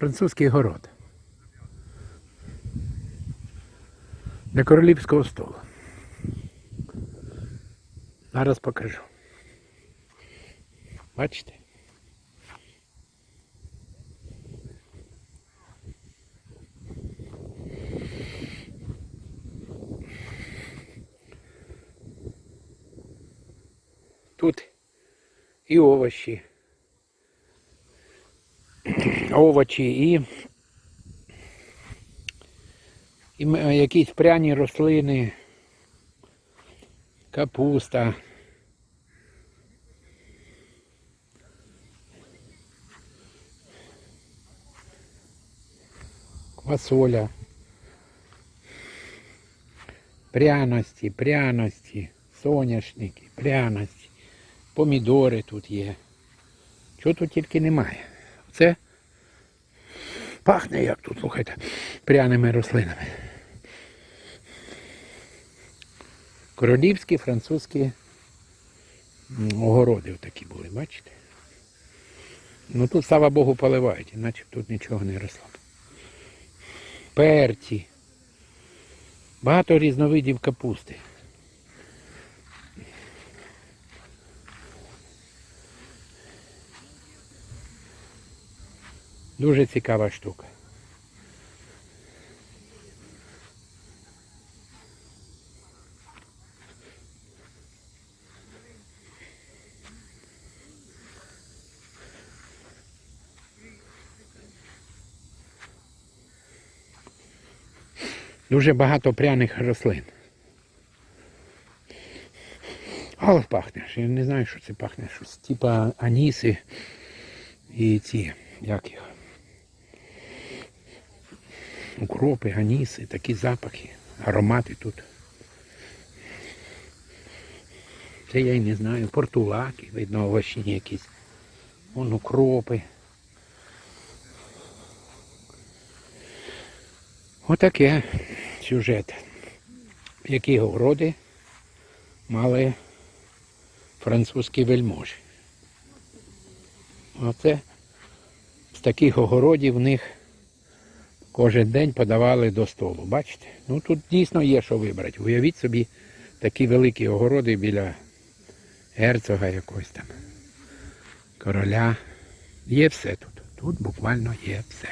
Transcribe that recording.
Французький город. Для королівського столу. Зараз покажу. Бачите? Тут і овочі. Овочі і, і якісь пряні рослини, капуста. Квасоля. Пряності, пряності, соняшники, пряності, помідори тут є. Чого тут тільки немає. Це пахне як тут, слухайте, пряними рослинами. Королівські французькі огороди такі були, бачите? Ну тут, слава Богу, поливають, іначе тут нічого не росло. Перці. Багато різновидів капусти. Дуже цікава штука. Дуже багато пряних рослин. Але пахне. Я не знаю, що це пахне. Щось типа аніси і ці, як їх. Укропи, аніси, такі запахи, аромати тут. Це я й не знаю. Портулаки, видно, овочні якісь. Вон укропи. Отаке сюжет. Які городи мали французькі вельможі. Оце з таких огородів в них кожен день подавали до столу. Бачите? Ну тут дійсно є що вибрати. Уявіть собі такі великі огороди біля герцога якогось там, короля. Є все тут. Тут буквально є все.